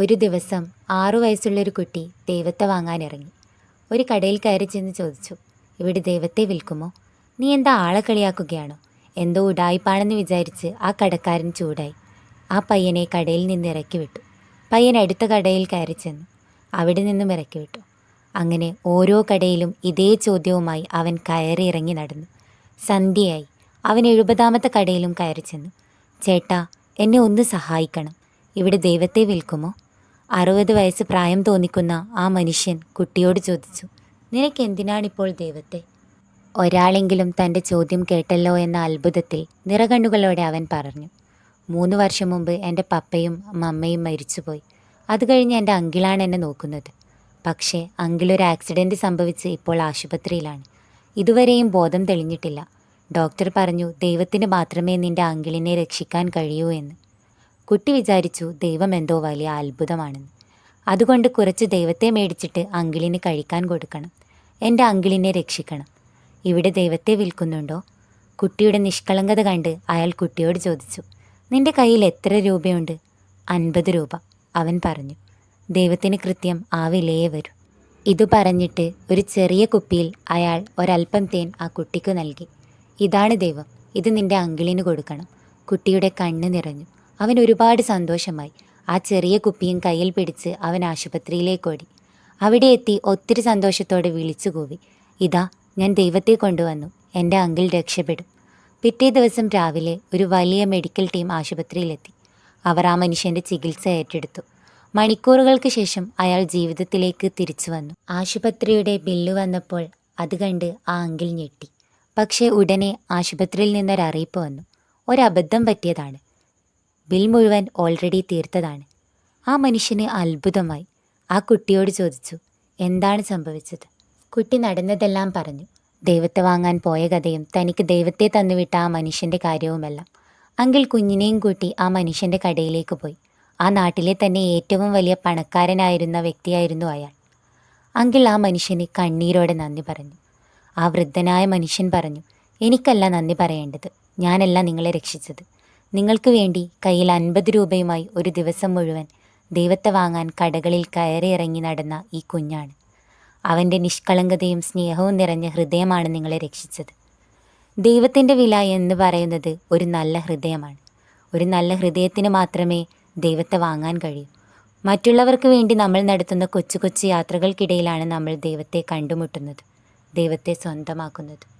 ഒരു ദിവസം ആറു വയസ്സുള്ളൊരു കുട്ടി ദൈവത്തെ വാങ്ങാനിറങ്ങി. ഒരു കടയിൽ കയറി ചെന്ന് ചോദിച്ചു ഇവിടെ ദൈവത്തെ വിൽക്കുമോ? നീ എന്താ ആളെ കളിയാക്കുകയാണോ? എന്തോ ഉടായിപ്പാണെന്ന് വിചാരിച്ച് ആ കടക്കാരൻ ചൂടായി. ആ പയ്യനെ കടയിൽ നിന്ന് ഇറക്കി വിട്ടു. പയ്യൻ അടുത്ത കടയിൽ കയറി ചെന്നു. അവിടെ നിന്നും ഇറക്കി വിട്ടു. അങ്ങനെ ഓരോ കടയിലും ഇതേ ചോദ്യവുമായി അവൻ കയറി ഇറങ്ങി നടന്നു. സന്ധ്യയായി. അവൻ എഴുപതാമത്തെ കടയിലും കയറി ചെന്നു. ചേട്ടാ എന്നെ ഒന്ന് സഹായിക്കണം. ഇവിടെ ദൈവത്തെ വിൽക്കുമോ? അറുപത് വയസ്സ് പ്രായം തോന്നിക്കുന്ന ആ മനുഷ്യൻ കുട്ടിയോട് ചോദിച്ചു നിനക്ക് എന്തിനാണിപ്പോൾ ദൈവത്തെ? ഒരാളെങ്കിലും തന്റെ ചോദ്യം കേട്ടല്ലോ എന്ന അത്ഭുതത്തിൽ നിറകണ്ണുകളോടെ അവൻ പറഞ്ഞു മൂന്ന് വർഷം മുമ്പ് എന്റെ പപ്പയും മമ്മയും മരിച്ചുപോയി. അത് കഴിഞ്ഞ് എന്റെ അങ്കിളാണ് എന്നെ നോക്കുന്നത്. പക്ഷേ അങ്കിളൊരു ആക്സിഡന്റ് സംഭവിച്ച് ഇപ്പോൾ ആശുപത്രിയിലാണ്. ഇതുവരെയും ബോധം തെളിഞ്ഞിട്ടില്ല. ഡോക്ടർ പറഞ്ഞു ദൈവത്തിന് മാത്രമേ നിന്റെ അങ്കിളിനെ രക്ഷിക്കാൻ കഴിയൂ എന്ന്. കുട്ടി വിചാരിച്ചു ദൈവം എന്തോ വലിയ അത്ഭുതമാണെന്ന്. അതുകൊണ്ട് കുറച്ച് ദൈവത്തെ മേടിച്ചിട്ട് അങ്കിളിന് കഴിക്കാൻ കൊടുക്കണം. എന്റെ അങ്കിളിനെ രക്ഷിക്കണം. ഇവിടെ ദൈവത്തെ വിൽക്കുന്നുണ്ടോ? കുട്ടിയുടെ നിഷ്കളങ്കത കണ്ട് അയാൾ കുട്ടിയോട് ചോദിച്ചു. നിന്റെ കയ്യിൽ എത്ര രൂപയുണ്ട്? അൻപത് രൂപ അവൻ പറഞ്ഞു. ദൈവത്തിന് കൃത്യം ആ വിലയെ വരൂ. ഇതു പറഞ്ഞിട്ട് ഒരു ചെറിയ കുപ്പിയിൽ അയാൾ ഒരൽപ്പം തേൻ ആ കുട്ടിക്ക് നൽകി. ഇതാണ് ദൈവം ഇത് നിന്റെ അങ്കിളിന് കൊടുക്കണം. കുട്ടിയുടെ കണ്ണ് നിറഞ്ഞു. അവൻ ഒരുപാട് സന്തോഷമായി. ആ ചെറിയ കുപ്പിയും കയ്യിൽ പിടിച്ച് അവൻ ആശുപത്രിയിലേക്ക് ഓടി. അവിടെ എത്തി ഒത്തിരി സന്തോഷത്തോടെ വിളിച്ചു കൂവി. ഇതാ ഞാൻ ദൈവത്തെ കൊണ്ടുവന്നു. എന്റെ അങ്കിൾ രക്ഷപ്പെടും. പിറ്റേ ദിവസം രാവിലെ ഒരു വലിയ മെഡിക്കൽ ടീം ആശുപത്രിയിലെത്തി. അവർ ആ മനുഷ്യന്റെ ചികിത്സ ഏറ്റെടുത്തു. മണിക്കൂറുകൾക്ക് ശേഷം അയാൾ ജീവിതത്തിലേക്ക് തിരിച്ചു വന്നു. ആശുപത്രിയുടെ ബില്ല് വന്നപ്പോൾ അത് കണ്ട് ആ അങ്കിൽ ഞെട്ടി. പക്ഷേ ഉടനെ ആശുപത്രിയിൽ നിന്നൊരറിയിപ്പ് വന്നു. ഒരബദ്ധം പറ്റിയതാണ്. ബിൽ മുഴുവൻ ഓൾറെഡി തീർത്തതാണ്. ആ മനുഷ്യന് അത്ഭുതമായി. ആ കുട്ടിയോട് ചോദിച്ചു എന്താണ് സംഭവിച്ചത്? കുട്ടി നടന്നതെല്ലാം പറഞ്ഞു. ദൈവത്തെ വാങ്ങാൻ പോയ കഥയും തനിക്ക് ദൈവത്തെ തന്നുവിട്ട ആ മനുഷ്യന്റെ കാര്യവുമെല്ലാം. അങ്കിൾ കുഞ്ഞിനെയും കൂട്ടി ആ മനുഷ്യന്റെ കടയിലേക്ക് പോയി. ആ നാട്ടിലെ തന്നെ ഏറ്റവും വലിയ പണക്കാരനായിരുന്ന വ്യക്തിയായിരുന്നു അയാൾ. അങ്കിൾ ആ മനുഷ്യന് കണ്ണീരോടെ നന്ദി പറഞ്ഞു. ആ വൃദ്ധനായ മനുഷ്യൻ പറഞ്ഞു എനിക്കല്ല നന്ദി പറയേണ്ടത്. ഞാനല്ല നിങ്ങളെ രക്ഷിച്ചത്. നിങ്ങൾക്ക് വേണ്ടി കയ്യിൽ അൻപത് രൂപയുമായി ഒരു ദിവസം മുഴുവൻ ദൈവത്തെ വാങ്ങാൻ കടകളിൽ കയറി ഇറങ്ങി നടന്ന ഈ കുഞ്ഞാണ്. അവന്റെ നിഷ്കളങ്കതയും സ്നേഹവും നിറഞ്ഞ ഹൃദയമാണ് നിങ്ങളെ രക്ഷിച്ചത്. ദൈവത്തിന്റെ വില എന്ന് പറയുന്നത് ഒരു നല്ല ഹൃദയമാണ്. ഒരു നല്ല ഹൃദയത്തിന് മാത്രമേ ദൈവത്തെ വാങ്ങാൻ കഴിയൂ. മറ്റുള്ളവർക്ക് വേണ്ടി നമ്മൾ നടത്തുന്ന കൊച്ചു കൊച്ചു യാത്രകൾക്കിടയിലാണ് നമ്മൾ ദൈവത്തെ കണ്ടുമുട്ടുന്നത്. ദൈവത്തെ സ്വന്തമാക്കുന്നത്.